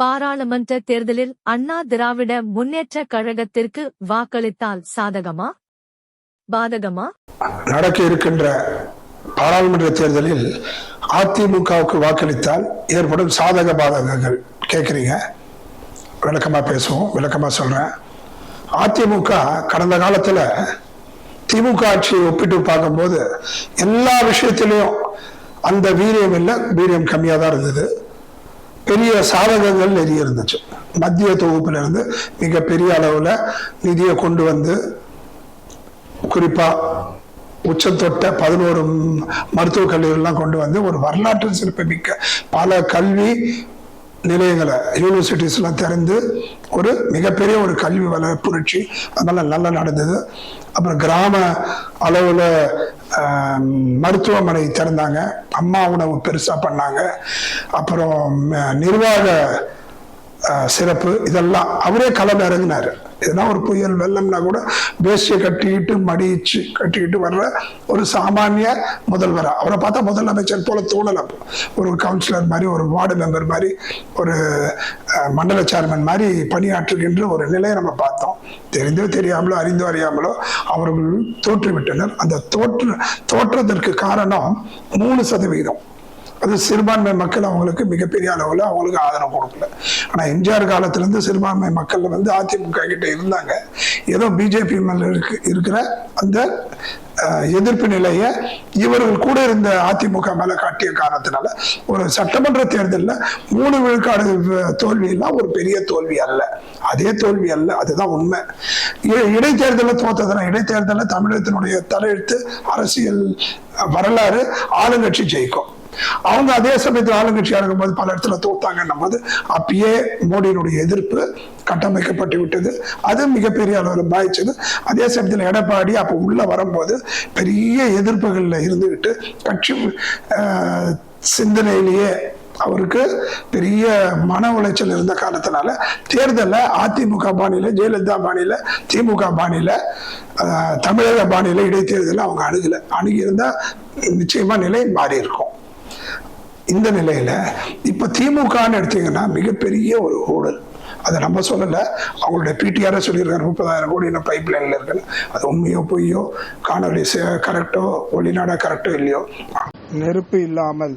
பாராளுமன்ற தேர்தலில் அண்ணா திராவிட முன்னேற்ற கழகத்திற்கு வாக்களித்தால் சாதகமா? பாதகமா? நடக்க இருக்கின்ற பாராளுமன்ற தேர்தலில் அதிமுகவுக்கு வாக்களித்தால் ஏற்படும் சாதக பாதகங்கள். கேட்குறீங்க விளக்கமா பேசுவோம் விளக்கமா சொல்றேன். அதிமுக கடந்த காலத்துல திமுக ஆட்சியை ஒப்பிட்டு பார்க்கும்போது எல்லா விஷயத்திலையும் அந்த வீரியம் இல்லை வீரியம் கம்மியாக தான் இருந்தது. பெரிய சாதகங்கள் நிறைய இருந்துச்சு. மத்திய தொகுப்புல இருந்து மிகப்பெரிய அளவுல நிதியை கொண்டு வந்து குறிப்பா உச்சத்தொட்ட பதினோரு மருத்துவக் கல்லூரிலாம் கொண்டு வந்து ஒரு வரலாற்று சிறப்புமிக்க பல கல்வி நிலையங்களை யூனிவர்சிட்டிஸ்லாம் திறந்து ஒரு மிகப்பெரிய ஒரு கல்வி வள புரட்சி அதெல்லாம் நல்லா நடந்தது. அப்புறம் கிராம அளவில் மருத்துவமனை திறந்தாங்க. அம்மா உணவு பெருசாக பண்ணாங்க. அப்புறம் நிர்வாக சிறப்பு. இதெல்லாம் அவரே களம் இறங்கினாரு. இதெல்லாம் ஒரு புயல் வெள்ளம்னா கூட வேஷ்டியை கட்டிக்கிட்டு மடிச்சு கட்டிக்கிட்டு வர்ற ஒரு சாமானிய முதல்வர். அவரை பார்த்தா முதலமைச்சர் போல தோணல. ஒரு கவுன்சிலர் மாதிரி ஒரு வார்டு மெம்பர் மாதிரி ஒரு மண்டல சேர்மன் மாதிரி பணியாற்றுகின்ற ஒரு நிலையை நம்ம பார்த்தோம். தெரிந்தோ தெரியாமலோ அறிந்தோ அறியாமலோ அவர்கள் தோற்றுவிட்டனர். அந்த தோற்று தோற்றத்திற்கு காரணம் மூணு சதவீதம். அது சிறுபான்மை மக்கள் அவங்களுக்கு மிகப்பெரிய அளவில் அவங்களுக்கு ஆதரவு கொடுக்கல. ஆனால் எம்ஜிஆர் காலத்திலேருந்து சிறுபான்மை மக்கள் வந்து அதிமுக கிட்ட இருந்தாங்க. ஏதோ பிஜேபி மேலே இருக்கு இருக்கிற அந்த எதிர்ப்பு நிலையை இவர்கள் கூட இருந்த அதிமுக மேல காட்டிய காரணத்தினால ஒரு சட்டமன்ற தேர்தலில் மூணு விழுக்காடு தோல்வியெல்லாம் ஒரு பெரிய தோல்வி அல்ல. அதே தோல்வி அல்ல அதுதான் உண்மை. இடைத்தேர்தலில் தோத்ததுனா இடைத்தேர்தலில் தமிழகத்தினுடைய தலையெழுத்து அரசியல் வரலாறு ஆளுங்கட்சி ஜெயிக்கும். அவங்க அதே சமயத்தில் ஆளுங்கட்சியா இருக்கும்போது பல இடத்துல தோத்தாங்கன்னும் போது அப்பயே மோடியினுடைய எதிர்ப்பு கட்டமைக்கப்பட்டு விட்டது. அது மிகப்பெரிய அளவில் பாதிச்சது. அதே சமயத்தில் எடப்பாடி அப்போ உள்ள வரும்போது பெரிய எதிர்ப்புகளில் இருந்துகிட்டு கட்சி சிந்தனையிலேயே அவருக்கு பெரிய மன உளைச்சல் இருந்த காலத்தினால தேர்தலில் அதிமுக பாணியில் ஜெயலலிதா பாணியில் திமுக பாணியில் தமிழக பாணியில் இடைத்தேர்தலில் அவங்க அணுகலை. அணுகியிருந்தால் நிச்சயமாக நிலை மாறி இருக்கும் இந்த நிலையில இப்போ திமுகன்னு எடுத்தீங்கன்னா மிகப்பெரிய ஒரு ஊழல். அதை நம்ம சொல்லலை. அவங்களுடைய பிடிஆரை சொல்லியிருக்காரு முப்பதாயிரம் கோடி இன்னும் பைப் லைனில் இருக்குன்னு. அது உண்மையோ பொய்யோ காணொலி கரெக்டோ ஒளிநாடா கரெக்டோ இல்லையோ? நெருப்பு இல்லாமல்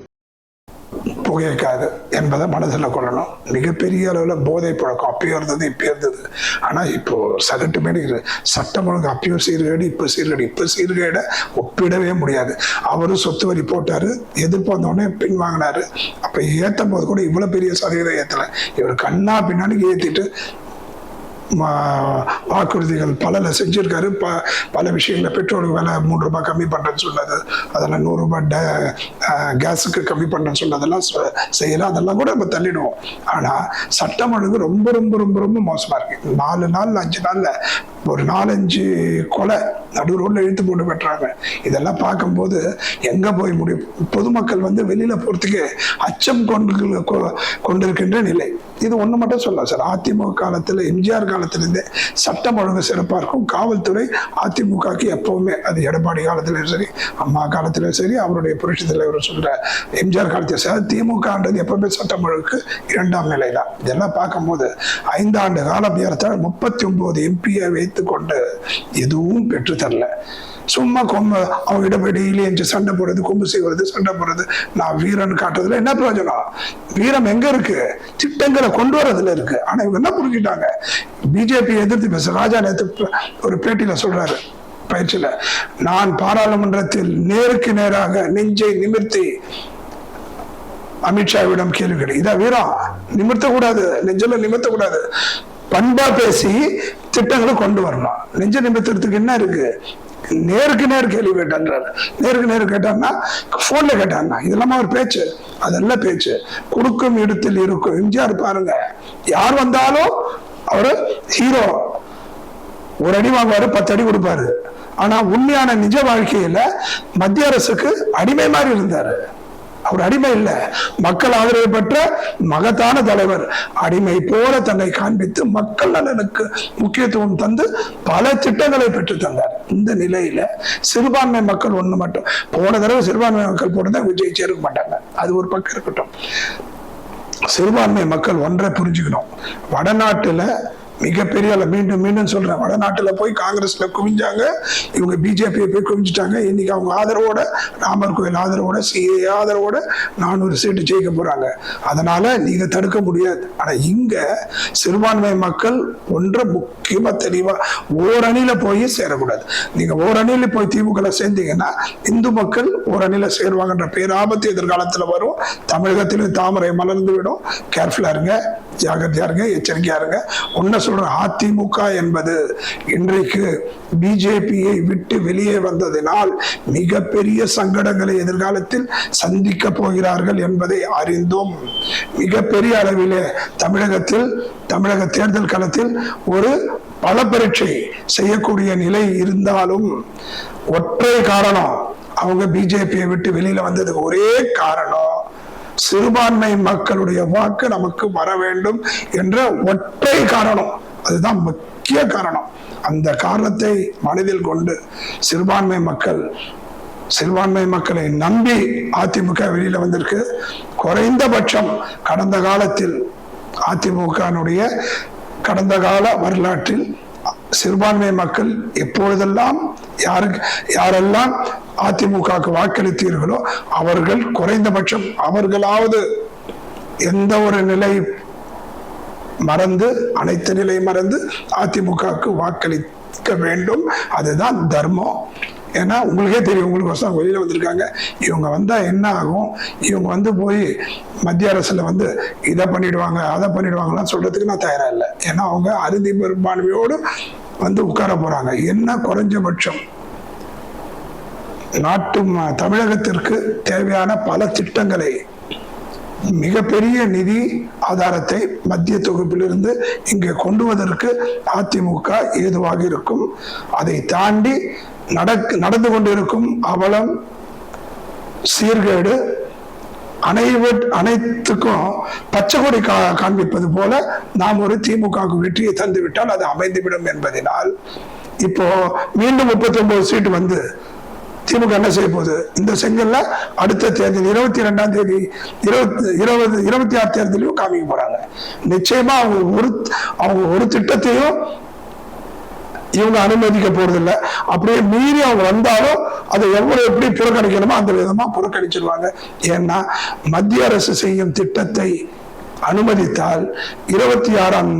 புகைக்காது என்பதை மனதில் கொள்ளணும். மிகப்பெரிய அளவில் போதை பழக்கம் அப்பயும் இருந்தது இப்பயும் இருந்தது. ஆனால் இப்போ சகட்டு மேடி சட்டம் ஒழுங்கு அப்பயும் சீர்கேடு இப்போ சீர்கேடு இப்போ சீர்கேடை ஒப்பிடவே முடியாது. அவரும் சொத்து வரி போட்டார் எதிர்ப்பு வந்தோடனே பின் வாங்கினாரு. அப்போ ஏற்றும் போது கூட இவ்வளோ பெரிய சதவீதம் ஏற்றலை இவர் கண்ணா பின்னாடி ஏற்றிட்டு வாக்குறுதிகள் பலல செஞ்சிருக்காரு. ப பல விஷயங்களில் பெட்ரோலுக்கு விலை மூணு ரூபாய் கம்மி பண்ணுறேன்னு சொன்னது அதெல்லாம் நூறு ரூபாய் ட கேஸுக்கு கம்மி பண்ணுறேன்னு சொன்னதெல்லாம் செய்யலாம் அதெல்லாம் கூட நம்ம தள்ளிடுவோம். ஆனால் சட்டம் ஒழுங்கு ரொம்ப ரொம்ப ரொம்ப ரொம்ப மோசமாக இருக்கு. நாலு நாள் அஞ்சு நாளில் ஒரு நாலஞ்சு கொலை நடு ரோட்ல இழுத்து போட்டு வெட்டுறாங்க. இதெல்லாம் பார்க்கும்போது எங்க போய் முடியும்? பொதுமக்கள் வந்து வெளியில போறதுக்கு அச்சம் கொண்டு கொ- கொண்டிருக்கின்ற நிலை. இது ஒண்ணு மட்டும் சொல்லலாம் சார். அதிமுக காலத்துல எம்ஜிஆர் காலத்திலிருந்தே சட்டம் ஒழுங்கு சிறப்பா இருக்கும். காவல்துறை அதிமுகக்கு எப்பவுமே அது எடப்பாடி காலத்திலும் சரி அம்மா காலத்திலும் சரி அவருடைய புரட்சி தலைவர் சொல்ற எம்ஜிஆர் காலத்திலும் சரி திமுகன்றது எப்பவுமே சட்டம் ஒழுங்கு இரண்டாம் நிலை தான் இதெல்லாம் பார்க்கும்போது ஐந்தாண்டு காலம் ஏறத்தாழ முப்பத்தி ஒன்பது எம்பியை வைத்துக் கொண்டு எதுவும் பெற்று தரல சும்மா கொம்பு அவங்க கிட்ட போய் டெய்லி எஞ்சி சண்டை போடுறது கொம்பு செய்வது சண்டை போடுறது. நான் வீரன் காட்டுறதுல என்ன பிரயோஜனம்? வீரம் எங்க இருக்கு? திட்டங்களை கொண்டு வரதுல இருக்கு. ஆனா இவங்க என்ன புரிஞ்சுட்டாங்க பிஜேபி எதிர்த்து பேச ராஜா நேத்து ஒரு பேட்டியில சொல்றாரு பயிற்சியில. நான் பாராளுமன்றத்தில் நேருக்கு நேராக நெஞ்சை நிமிர்த்தி அமித்ஷாவிடம் கேள்வி கேட்டு இதான் வீரம்? நிமிர்த்த கூடாது நெஞ்சல நிமிர்த்த கூடாது பண்பா பேசி திட்டங்களை கொண்டு வரணும். நெஞ்ச நிமித்தத்துக்கு என்ன இருக்கு? நேருக்கு நேர் கேள்வி கேட்டான்றாரு. நேருக்கு நேர் கேட்டான்னா போன்ல கேட்டாங்க இதெல்லாம் ஒரு பேச்சு? அதெல்லாம் பேச்சு. கொடுக்கும் இடத்தில் இருக்கும். எம்ஜிஆர் பாருங்க. யார் வந்தாலும் அவரு ஹீரோ ஒரு அடி வாங்குவாரு பத்து அடி கொடுப்பாரு. ஆனா உண்மையான நிஜ வாழ்க்கையில மத்திய அரசுக்கு அடிமை மாதிரி இருந்தாரு. அவர் அடிமை இல்லை. மக்கள் ஆதரவு பெற்ற மகத்தான தலைவர். அடிமை போல தன்னை காண்பித்து மக்கள் நலனுக்கு முக்கியத்துவம் தந்து பல திட்டங்களை பெற்று தந்தார். இந்த நிலையில சிறுபான்மை மக்கள் ஒண்ணு மட்டும். போன தடவை சிறுபான்மை மக்கள் போட்டு விஜய் சேர்க்க மாட்டாங்க. அது ஒரு பக்கம் இருக்கட்டும். சிறுபான்மை மக்கள் ஒன்றை புரிஞ்சுக்கணும். வடநாட்டுல மிகப்பெரிய மீண்டும் மீண்டும் சொல்றேன். வடநாட்டுல போய் காங்கிரஸ்ல குவிஞ்சாங்க. இவங்க பிஜேபியை போய் குவிஞ்சிட்டாங்க. இன்னைக்கு அவங்க ஆதரவோட ராமர் கோயில் ஆதரவோட சிஏ ஆதரவோட நானூறு சீட்டு ஜெயிக்க போறாங்க. அதனால நீங்க தடுக்க முடியாது. ஆனா இங்க சிறுபான்மை மக்கள் ஒன்றை முக்கியமா தெளிவா ஓரணியில போய் சேரக்கூடாது. நீங்க ஓரணியில போய் திமுக சேர்ந்தீங்கன்னா இந்து மக்கள் ஓரணியில சேருவாங்கன்ற பேராபத்து எதிர்காலத்துல வரும். தமிழகத்திலும் தாமரை மலர்ந்து விடும். கேர்ஃபுல்லா இருங்க. ஜாகிரதையா இருங்க எச்சரிக்கையா இருங்க. ஒன்ன சொல்றேன் அதிமுக என்பது இன்றைக்கு பிஜேபியை விட்டு வெளியே வந்ததினால் மிகப்பெரிய சங்கடங்களை எதிர்காலத்தில் சந்திக்க போகிறார்கள் என்பதை அறிந்தும். மிகப்பெரிய அளவிலே தமிழகத்தில் தமிழக தேர்தல் களத்தில் ஒரு பல பரீட்சை செய்யக்கூடிய நிலை இருந்தாலும் ஒற்றை காரணம் அவங்க பிஜேபியை விட்டு வெளியில வந்ததுக்கு ஒரே காரணம். சிறுபான்மை மக்களுடைய வாக்கு நமக்கு வர வேண்டும் என்ற ஒற்றை காரணம். அதுதான் முக்கிய காரணம். அந்த காரணத்தை மனதில் கொண்டு சிறுபான்மை மக்கள் சிறுபான்மை மக்களை நம்பி அதிமுக வெளியில வந்திருக்கு. குறைந்தபட்சம் கடந்த காலத்தில் அதிமுகனுடைய கடந்த கால வரலாற்றில் சிறுபான்மை மக்கள் எப்பொழுதெல்லாம் யாருக்கு யாரெல்லாம் அதிமுகவுக்கு வாக்களித்தீர்களோ அவர்கள் குறைந்தபட்சம் அவர்களாவது எந்த ஒரு நிலை மறந்து அனைத்து நிலை மறந்து அதிமுகவுக்கு வாக்களிக்க வேண்டும். அதுதான் தர்மம். ஏன்னா உங்களுக்கே தெரியும் உங்களுக்கு வருஷம் வெளியில வந்திருக்காங்க. இவங்க வந்தா என்ன ஆகும்? இவங்க வந்து போய் மத்திய அரசுல வந்து இதை பண்ணிடுவாங்க அதை பண்ணிடுவாங்கலாம் சொல்றதுக்கு நான் தயாரா இல்லை. ஏன்னா அவங்க அறுதி பெரும்பான்மையோடு வந்து உட்கார போறாங்க. என்ன குறைஞ்சபட்சம்? நாட்டு தமிழகத்திற்கு தேவையான பல திட்டங்களை மிகப்பெரிய நிதி ஆதாரத்தை மத்திய தொகுப்பிலிருந்து இங்கே கொண்டுவதற்கு அதிமுக ஏதுவாக இருக்கும். அதை தாண்டி நடக்கு நடந்து கொண்டிருக்கும் அவலம் சீர்கேடு அனைவ அனைத்துக்கும் பச்சை கொடி கா காண்பிப்பது போல நாம் ஒரு திமுகவுக்கு வெற்றியை தந்துவிட்டால் அது அமைந்துவிடும் என்பதனால் இப்போ மீண்டும் முப்பத்தி ஒன்பது சீட்டு வந்து திமுக என்ன செய்ய போகுது? இந்த செங்கல்ல அடுத்த தேர்தல் இருபத்தி ரெண்டாம் தேதி இருபத்தி இருபது இருபத்தி ஆறு தேர்தலையும் காமிக்க போறாங்க. நிச்சயமா அவங்க ஒரு அவங்க ஒரு திட்டத்தையும் இவங்க அனுமதிக்க போறதில்ல. அப்படியே மீறி அவங்க வந்தாலும் அதை எவ்வளவு எப்படி புறக்கணிக்கணுமோ அந்த விதமா புறக்கணிச்சிருவாங்க. ஏன்னா மத்திய அரசு செய்யும் திட்டத்தை அனுமதித்தால் இருபத்தி ஆறாம்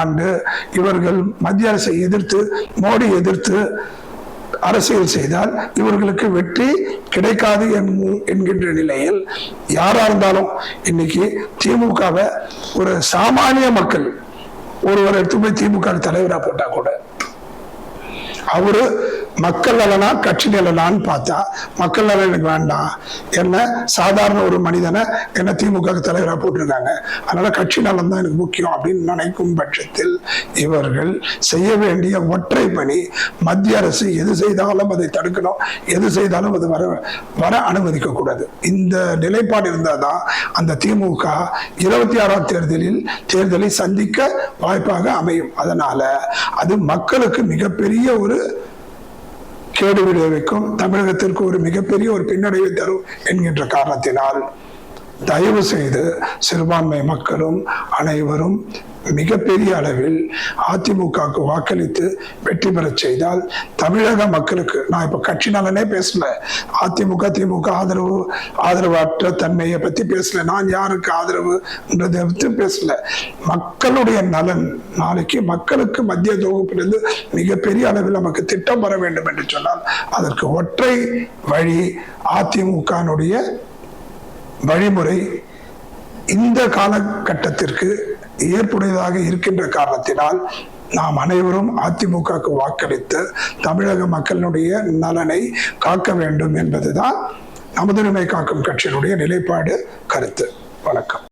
ஆண்டு இவர்கள் மத்திய அரசை எதிர்த்து மோடி எதிர்த்து அரசியல் செய்தால் இவர்களுக்கு வெற்றி கிடைக்காது என்கின்ற நிலையில் யாரா இருந்தாலும் இன்னைக்கு திமுகவை ஒரு சாமானிய மக்கள் ஒருவர் எடுத்து போய் திமுக தலைவரா போட்டா கூட அவரு மக்கள் நலனா கட்சி நலனான்னு பார்த்தா மக்கள் நலன் எனக்கு வேண்டாம். என்ன சாதாரண ஒரு மனிதனை என்ன திமுக தலைவராக போட்டிருக்காங்க அதனால கட்சி நலன் தான் எனக்கு முக்கியம் அப்படின்னு நினைக்கும் பட்சத்தில் இவர்கள் செய்ய வேண்டிய ஒற்றை பணி மத்திய அரசு எது செய்தாலும் அதை தடுக்கணும் எது செய்தாலும் அது வர வர அனுமதிக்க கூடாது இந்த நிலைப்பாடு இருந்தால் தான் அந்த திமுக இருபத்தி ஆறாம் தேர்தலில் தேர்தலை சந்திக்க வாய்ப்பாக அமையும். அதனால அது மக்களுக்கு மிகப்பெரிய ஒரு கேடு விளைவிக்கும். தமிழகத்திற்கு ஒரு மிகப்பெரிய ஒரு பின்னடைவை தரும் என்கின்ற காரணத்தினால் தயவு செய்து சிறுபான்மை மக்களும் அனைவரும் மிகப்பெரிய அளவில் அதிமுகவுக்கு வாக்களித்து வெற்றி பெறச் செய்தால் தமிழக மக்களுக்கு நான் இப்ப கட்சி நலனே பேசல. அதிமுக திமுக ஆதரவு ஆதரவற்ற தன்மையை பத்தி பேசல. நான் யாருக்கு ஆதரவுன்றதை பற்றி பேசல. மக்களுடைய நலன் நாளைக்கு மக்களுக்கு மத்திய தொகுப்பிலிருந்து மிகப்பெரிய அளவில் நமக்கு திட்டம் வர வேண்டும் என்று சொன்னால் அதற்கு ஒற்றை வழி அதிமுகனுடைய வழிமுறை இந்த காலகட்டத்திற்கு ஏற்புடையதாக இருக்கின்ற காரணத்தினால் நாம் அனைவரும் அதிமுகவுக்கு வாக்களித்து தமிழக மக்களுடைய நலனை காக்க வேண்டும் என்பதுதான் நமதுரிமை காக்கும் கட்சியினுடைய நிலைப்பாடு கருத்து. வணக்கம்.